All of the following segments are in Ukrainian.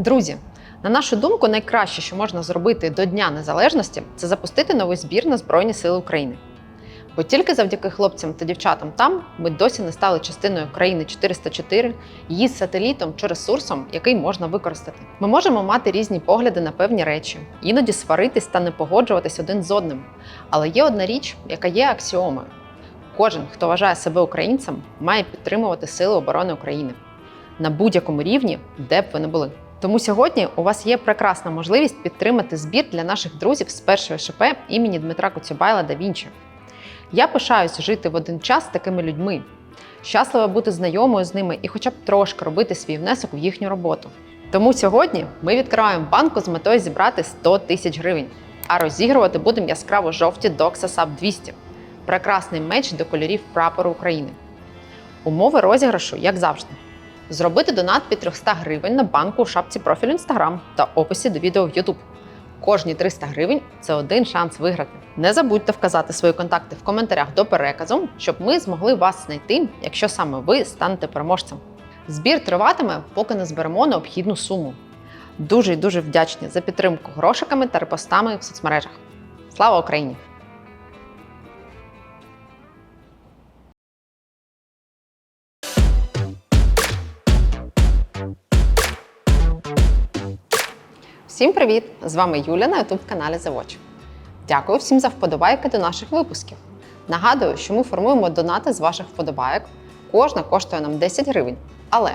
Друзі, на нашу думку, найкраще, що можна зробити до Дня Незалежності, це запустити новий збір на Збройні Сили України. Бо тільки завдяки хлопцям та дівчатам там ми досі не стали частиною країни 404, її сателітом чи ресурсом, який можна використати. Ми можемо мати різні погляди на певні речі, іноді сваритись та не погоджуватись один з одним. Але є одна річ, яка є аксіомою: кожен, хто вважає себе українцем, має підтримувати Сили оборони України на будь-якому рівні, де б ви не були. Тому сьогодні у вас є прекрасна можливість підтримати збір для наших друзів з першої ШП імені Дмитра Коцюбайла да Вінчі. Я пишаюся жити в один час з такими людьми, щаслива бути знайомою з ними і хоча б трошки робити свій внесок в їхню роботу. Тому сьогодні ми відкриваємо банку з метою зібрати 100 тисяч гривень, а розігрувати будемо яскраво жовті Doxa Sub 200 прекрасний меч до кольорів прапору України. Умови розіграшу, як завжди. Зробити донат під 300 гривень на банку у шапці профілю Instagram та описі до відео в YouTube. Кожні 300 гривень це один шанс виграти. Не забудьте вказати свої контакти в коментарях до переказу, щоб ми змогли вас знайти, якщо саме ви станете переможцем. Збір триватиме, поки не зберемо необхідну суму. Дуже і дуже вдячні за підтримку грошиками та репостами в соцмережах. Слава Україні! Всім привіт! З вами Юля на youtube каналі Завоч. Дякую всім за вподобайки до наших випусків. Нагадую, що ми формуємо донати з ваших вподобайок. Кожна коштує нам 10 гривень. Але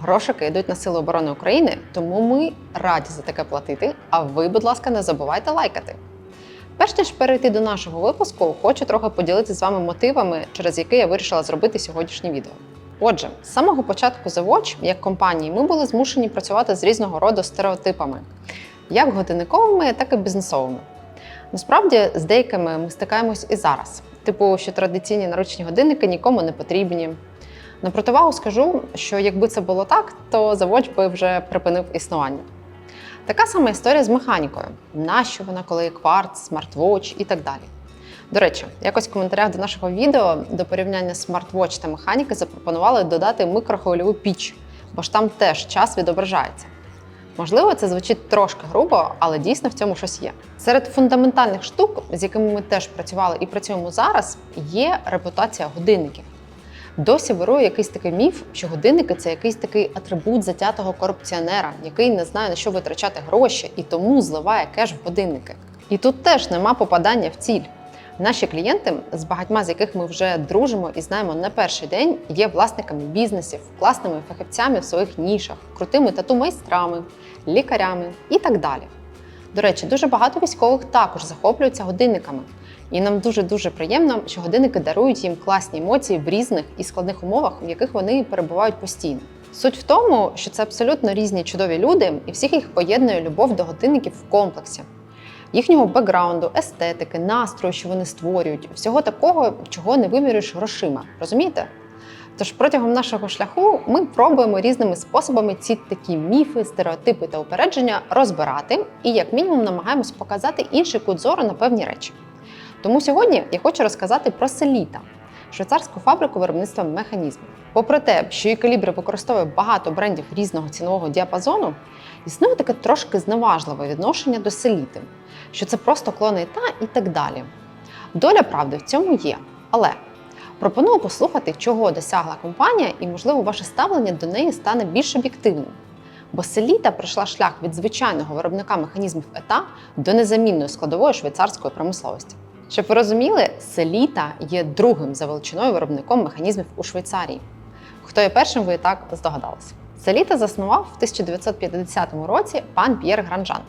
грошики йдуть на Сили оборони України, тому ми раді за таке платити. А ви, будь ласка, не забувайте лайкати. Перш ніж перейти до нашого випуску, хочу трохи поділитися з вами мотивами, через які я вирішила зробити сьогоднішнє відео. Отже, з самого початку Watch, як компанії, ми були змушені працювати з різного роду стереотипами, як годинниковими, так і бізнесовими. Насправді, з деякими ми стикаємось і зараз. Типу, що традиційні наручні годинники нікому не потрібні. На противагу скажу, що якби це було так, то Watch би вже припинив існування. Така сама історія з механікою. Нащо вона, коли кварц, смарт-вотч і так далі. До речі, якось в коментарях до нашого відео до порівняння смарт-вотч та механіки запропонували додати микрохвильову піч, бо ж там теж час відображається. Можливо, це звучить трошки грубо, але дійсно в цьому щось є. Серед фундаментальних штук, з якими ми теж працювали і працюємо зараз, є репутація годинників. Досі вирує якийсь такий міф, що годинники це якийсь такий атрибут затятого корупціонера, який не знає на що витрачати гроші і тому зливає кеш в годинники. І тут теж нема попадання в ціль. Наші клієнти, з багатьма з яких ми вже дружимо і знаємо не перший день, є власниками бізнесів, класними фахівцями в своїх нішах, крутими тату-майстрами, лікарями і так далі. До речі, дуже багато військових також захоплюються годинниками. І нам дуже-дуже приємно, що годинники дарують їм класні емоції в різних і складних умовах, в яких вони перебувають постійно. Суть в тому, що це абсолютно різні чудові люди, і всіх їх поєднує любов до годинників в комплексі їхнього бекграунду, естетики, настрою, що вони створюють, всього такого, чого не вимірюєш грошима. Розумієте? Тож протягом нашого шляху ми пробуємо різними способами ці такі міфи, стереотипи та упередження розбирати і, як мінімум, намагаємось показати інший кут зору на певні речі. Тому сьогодні я хочу розказати про селіта, швейцарську фабрику виробництва механізмів. Попри те, що її калібри використовує багато брендів різного цінового діапазону, існує таке трошки зневажливе відношення до селіти, що це просто клони та і так далі. Доля правди в цьому є, але пропоную послухати, чого досягла компанія, і, можливо, ваше ставлення до неї стане більш об'єктивним. Бо селіта пройшла шлях від звичайного виробника механізмів ета до незамінної складової швейцарської промисловості. Щоб ви розуміли, селіта є другим за величиною виробником механізмів у Швейцарії. Хто є першим, ви і так здогадалися. Селіта заснував в 1950 році пан П'єр Гранжан.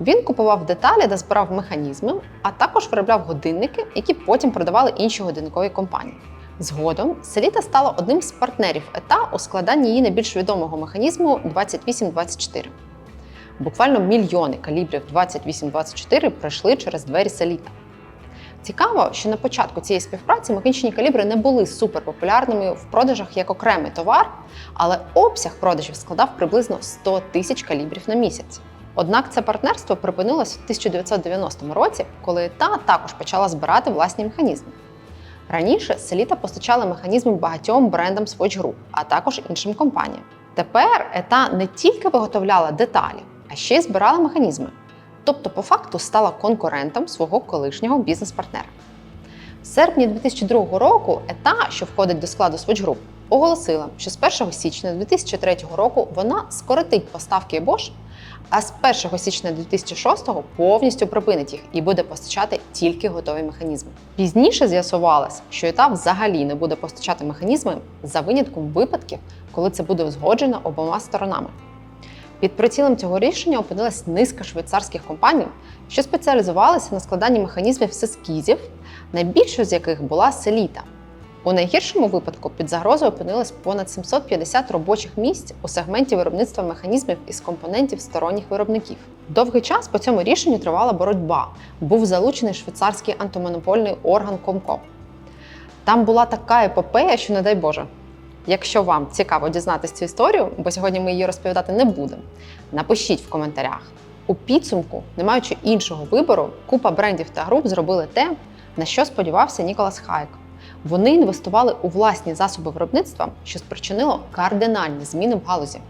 Він купував деталі та збирав механізми, а також виробляв годинники, які потім продавали інші годинникові компанії. Згодом Селіта стала одним з партнерів ЕТА у складанні її найбільш відомого механізму 2824. Буквально мільйони калібрів 2824 пройшли через двері Селіта. Цікаво, що на початку цієї співпраці механічні калібри не були суперпопулярними в продажах як окремий товар, але обсяг продажів складав приблизно 100 тисяч калібрів на місяць. Однак це партнерство припинилось в 1990 році, коли та також почала збирати власні механізми. Раніше Селіта постачала механізми багатьом брендам Swatch Group, а також іншим компаніям. Тепер ета не тільки виготовляла деталі, а ще й збирала механізми. Тобто, по факту стала конкурентом свого колишнього бізнес-партнера. В серпні 2002 року ета, що входить до складу Swatch Group, оголосила, що з 1 січня 2003 року вона скоротить поставки Bosch, а з 1 січня 2006 повністю припинить їх і буде постачати тільки готові механізми. Пізніше з'ясувалось, що ета взагалі не буде постачати механізми за винятком випадків, коли це буде узгоджено обома сторонами. Під прицілом цього рішення опинилась низка швейцарських компаній, що спеціалізувалися на складанні механізмів з ескізів, найбільшою з яких була селіта. У найгіршому випадку під загрозою опинилось понад 750 робочих місць у сегменті виробництва механізмів із компонентів сторонніх виробників. Довгий час по цьому рішенню тривала боротьба. Був залучений швейцарський антимонопольний орган Комкоп. Там була така епопея, що не дай Боже. Якщо вам цікаво дізнатися цю історію, бо сьогодні ми її розповідати не будемо, напишіть в коментарях. У підсумку, не маючи іншого вибору, купа брендів та груп зробили те, на що сподівався Ніколас Хайк. Вони інвестували у власні засоби виробництва, що спричинило кардинальні зміни в галузі.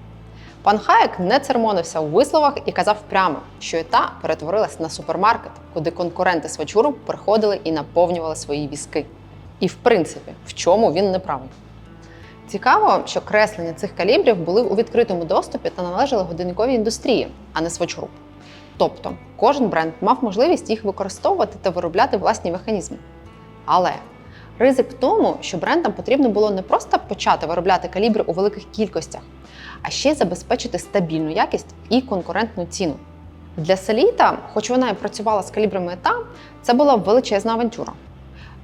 Пан Хаєк не церемонився у висловах і казав прямо, що ета перетворилась на супермаркет, куди конкуренти свачуру приходили і наповнювали свої візки. І в принципі, в чому він не правий. Цікаво, що креслення цих калібрів були у відкритому доступі та належали годинниковій індустрії, а не Group. Тобто кожен бренд мав можливість їх використовувати та виробляти власні механізми. Але ризик в тому, що брендам потрібно було не просто почати виробляти калібри у великих кількостях, а ще й забезпечити стабільну якість і конкурентну ціну. Для Селіта, хоч вона і працювала з калібрами ета, це була величезна авантюра.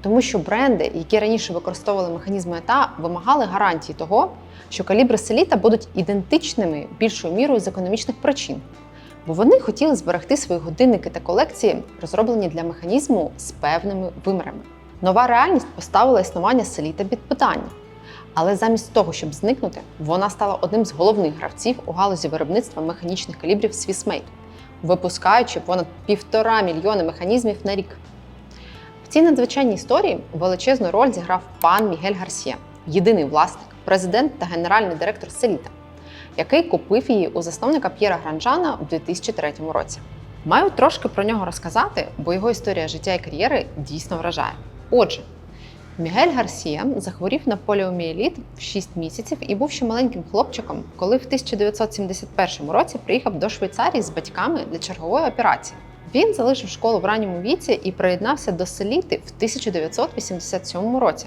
Тому що бренди, які раніше використовували механізми ета, вимагали гарантії того, що калібри селіта будуть ідентичними більшою мірою з економічних причин. Бо вони хотіли зберегти свої годинники та колекції, розроблені для механізму з певними вимірами. Нова реальність поставила існування селіта під питання. Але замість того, щоб зникнути, вона стала одним з головних гравців у галузі виробництва механічних калібрів Swissmade, випускаючи понад півтора мільйони механізмів на рік. В цій надзвичайній історії величезну роль зіграв пан Мігель Гарсія, єдиний власник, президент та генеральний директор Селіта, який купив її у засновника П'єра Гранжана у 2003 році. Маю трошки про нього розказати, бо його історія життя і кар'єри дійсно вражає. Отже, Мігель Гарсія захворів на поліомієліт в 6 місяців і був ще маленьким хлопчиком, коли в 1971 році приїхав до Швейцарії з батьками для чергової операції. Він залишив школу в ранньому віці і приєднався до селіти в 1987 році.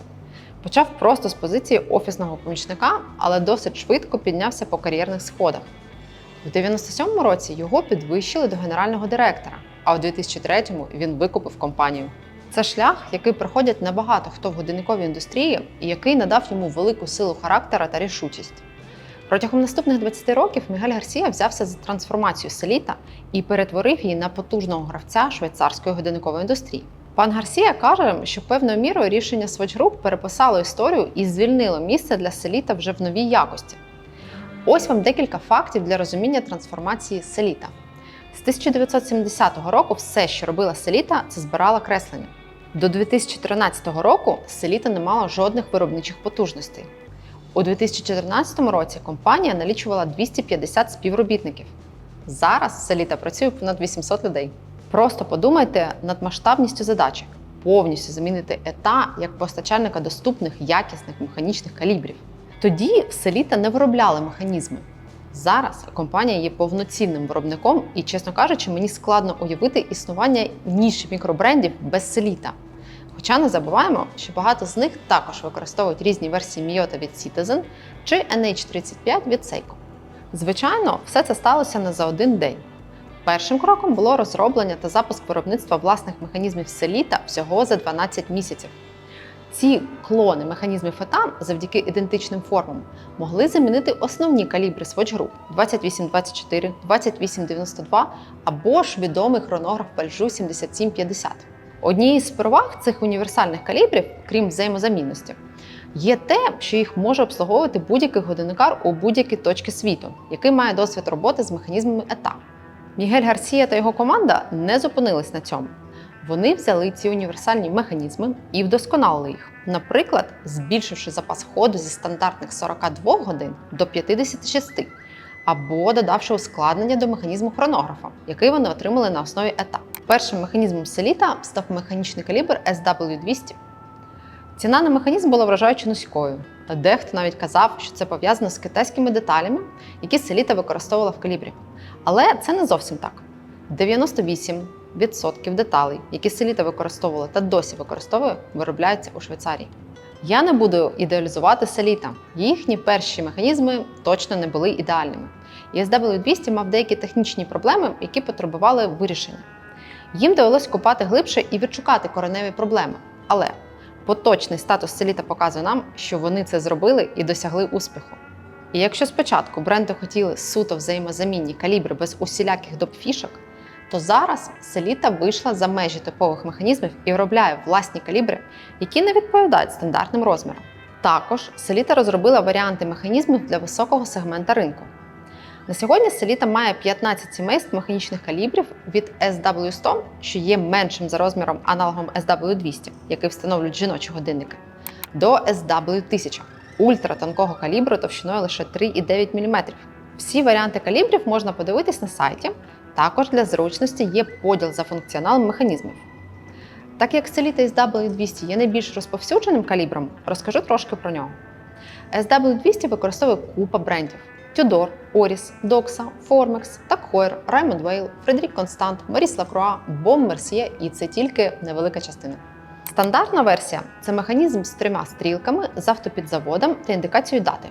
Почав просто з позиції офісного помічника, але досить швидко піднявся по кар'єрних сходах. У 97-му році його підвищили до генерального директора, а у 2003-му він викупив компанію. Це шлях, який проходять небагато хто в годинниковій індустрії, і який надав йому велику силу характера та рішучість. Протягом наступних 20 років Мігель Гарсія взявся за трансформацію селіта і перетворив її на потужного гравця швейцарської годинникової індустрії. Пан Гарсія каже, що певною мірою рішення Group переписало історію і звільнило місце для селіта вже в новій якості. Ось вам декілька фактів для розуміння трансформації селіта. З 1970 року все, що робила селіта, це збирала креслення. До 2013 року селіта не мала жодних виробничих потужностей. У 2014 році компанія налічувала 250 співробітників. Зараз селіта працює понад 800 людей. Просто подумайте над масштабністю задачі повністю замінити ета як постачальника доступних якісних механічних калібрів. Тоді в селіта не виробляли механізми. Зараз компанія є повноцінним виробником, і, чесно кажучи, мені складно уявити існування ніші мікробрендів без селіта. Хоча не забуваємо, що багато з них також використовують різні версії Miyota від Citizen чи NH35 від Seiko. Звичайно, все це сталося не за один день. Першим кроком було розроблення та запуск виробництва власних механізмів селіта всього за 12 місяців. Ці клони механізмів ФЕТА завдяки ідентичним формам могли замінити основні калібри Swatch Group 2824, 2892 або ж відомий хронограф Пальжу 7750. Однією з переваг цих універсальних калібрів, крім взаємозамінності, є те, що їх може обслуговувати будь-який годинникар у будь-якій точці світу, який має досвід роботи з механізмами ета. Мігель Гарсія та його команда не зупинились на цьому. Вони взяли ці універсальні механізми і вдосконалили їх, наприклад, збільшивши запас ходу зі стандартних 42 годин до 56, або додавши ускладнення до механізму хронографа, який вони отримали на основі ета. Першим механізмом селіта став механічний калібр SW200. Ціна на механізм була вражаючи низькою. Та дехто навіть казав, що це пов'язано з китайськими деталями, які селіта використовувала в калібрі. Але це не зовсім так. 98% деталей, які селіта використовувала та досі використовує, виробляються у Швейцарії. Я не буду ідеалізувати селіта. Їхні перші механізми точно не були ідеальними. І SW200 мав деякі технічні проблеми, які потребували вирішення. Їм довелось копати глибше і відшукати кореневі проблеми. Але поточний статус селіта показує нам, що вони це зробили і досягли успіху. І якщо спочатку бренди хотіли суто взаємозамінні калібри без усіляких допфішок, то зараз селіта вийшла за межі типових механізмів і виробляє власні калібри, які не відповідають стандартним розмірам. Також селіта розробила варіанти механізмів для високого сегмента ринку. На сьогодні селіта має 15 сімейств механічних калібрів від SW100, що є меншим за розміром аналогом SW200, який встановлюють жіночі годинники, до SW1000 ультратонкого калібру товщиною лише 3,9 мм. Всі варіанти калібрів можна подивитись на сайті. Також для зручності є поділ за функціоналом механізмів. Так як селіта SW200 є найбільш розповсюдженим калібром, розкажу трошки про нього. SW200 використовує купа брендів: Oris, Doxa, Formex, Tag Heuer, Raymond Weil, Frederic Constant, Maurice Lacroix, Baume Mercier і це тільки невелика частина. Стандартна версія це механізм з трьома стрілками з автопідзаводом та індикацією дати.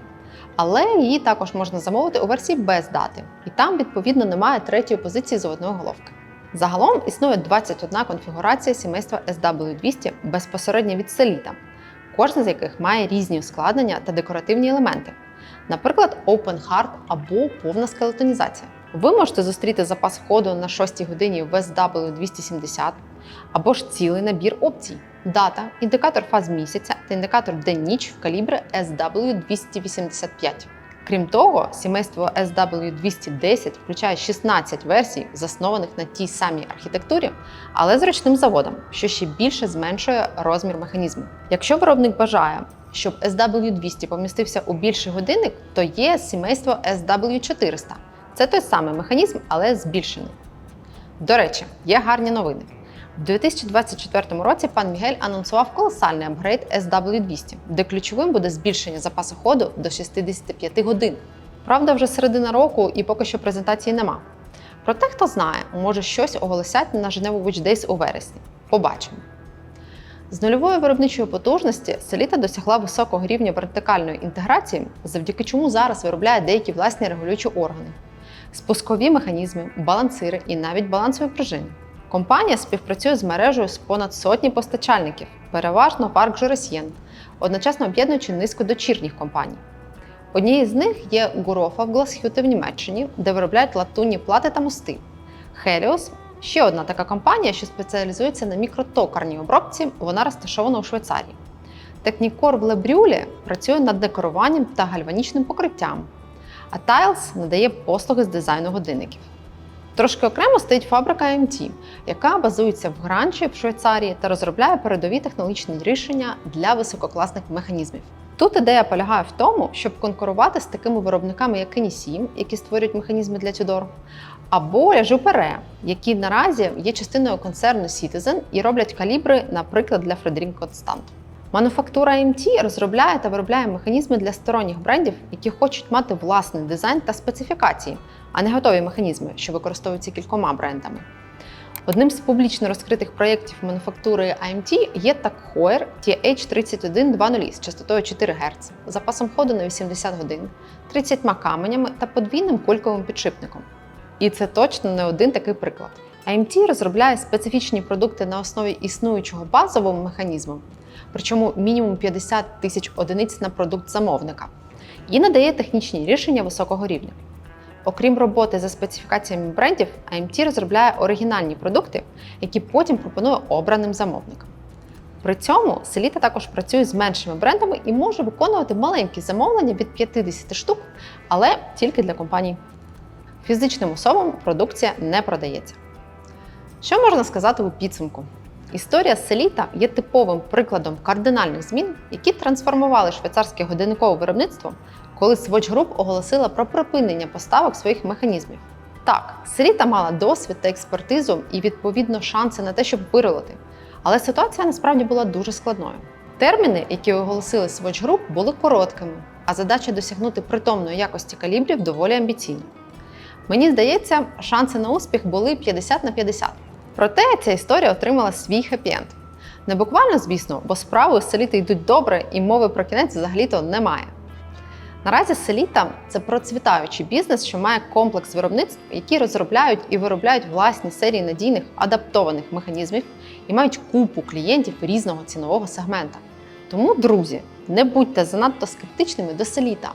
Але її також можна замовити у версії без дати, і там, відповідно, немає третьої позиції заводної головки. Загалом існує 21 конфігурація сімейства SW200 безпосередньо від селіта, кожна з яких має різні ускладнення та декоративні елементи, наприклад, Open Heart або повна скелетонізація. Ви можете зустріти запас ходу на 6 годині в SW270 або ж цілий набір опцій. Дата, індикатор фаз місяця та індикатор день-ніч в калібри SW285. Крім того, сімейство SW210 включає 16 версій, заснованих на тій самій архітектурі, але з ручним заводом, що ще більше зменшує розмір механізму. Якщо виробник бажає, щоб SW200 помістився у більший годинник, то є сімейство SW400. Це той самий механізм, але збільшений. До речі, є гарні новини. У 2024 році пан Мігель анонсував колосальний апгрейд SW200, де ключовим буде збільшення запасу ходу до 65 годин. Правда, вже середина року і поки що презентації нема. Проте, хто знає, може щось оголосять на Женеву Watch Days у вересні. Побачимо. З нульової виробничої потужності Селіта досягла високого рівня вертикальної інтеграції, завдяки чому зараз виробляє деякі власні регулюючі органи, спускові механізми, балансири і навіть балансові пружини. Компанія співпрацює з мережею з понад сотні постачальників, переважно парк Жоресьєн, одночасно об'єднуючи низку дочірніх компаній. Однією з них є Гурофа в Гласхюте в Німеччині, де виробляють латунні плати та мости. Helios – ще одна така компанія, що спеціалізується на мікротокарній обробці, вона розташована у Швейцарії. Технікор в Лебрюлі працює над декоруванням та гальванічним покриттям, а Tiles надає послуги з дизайну годинників. Трошки окремо стоїть фабрика AMT, яка базується в Гранчі в Швейцарії та розробляє передові технологічні рішення для висококласних механізмів. Тут ідея полягає в тому, щоб конкурувати з такими виробниками, як Kinesim, які створюють механізми для Tudor, або Жупере, які наразі є частиною концерну Citizen і роблять калібри, наприклад, для Frederic Constant. Мануфактура AMT розробляє та виробляє механізми для сторонніх брендів, які хочуть мати власний дизайн та специфікації, а не готові механізми, що використовуються кількома брендами. Одним з публічно розкритих проєктів мануфактури AMT є TAG Heuer TH3120 з частотою 4 Гц, запасом ходу на 80 годин, 30 каменями та подвійним кульковим підшипником. І це точно не один такий приклад. AMT розробляє специфічні продукти на основі існуючого базового механізму, причому мінімум 50 тисяч одиниць на продукт замовника, і надає технічні рішення високого рівня. Окрім роботи за специфікаціями брендів, AMT розробляє оригінальні продукти, які потім пропонує обраним замовникам. При цьому Селіта також працює з меншими брендами і може виконувати маленькі замовлення від 50 штук, але тільки для компаній. Фізичним особам продукція не продається. Що можна сказати у підсумку? Історія селіта є типовим прикладом кардинальних змін, які трансформували швейцарське годинникове виробництво, коли Swatch Group оголосила про припинення поставок своїх механізмів. Так, селіта мала досвід та експертизу і відповідно шанси на те, щоб виролити. Але ситуація насправді була дуже складною. Терміни, які оголосили Swatch Group, були короткими, а задача досягнути притомної якості калібрів доволі амбіційна. Мені здається, шанси на успіх були 50 на 50. Проте ця історія отримала свій хеппі-енд. Не буквально, звісно, бо справи з селіти йдуть добре, і мови про кінець взагалі-то немає. Наразі селіта це процвітаючий бізнес, що має комплекс виробництв, які розробляють і виробляють власні серії надійних адаптованих механізмів і мають купу клієнтів різного цінового сегмента. Тому, друзі, не будьте занадто скептичними до селіта.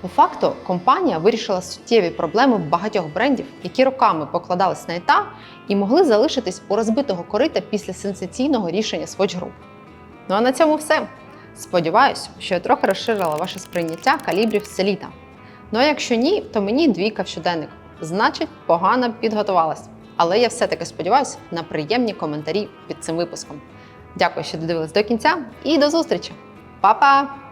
По факту, компанія вирішила суттєві проблеми багатьох брендів, які роками покладались на ета і могли залишитись у розбитого корита після сенсаційного рішення Swatch Group. Ну а на цьому все. Сподіваюсь, що я трохи розширила ваше сприйняття калібрів селіта. Ну а якщо ні, то мені двійка в щоденник. Значить, погано підготувалась. Але я все-таки сподіваюся на приємні коментарі під цим випуском. Дякую, що додивились до кінця, і до зустрічі! Па-па!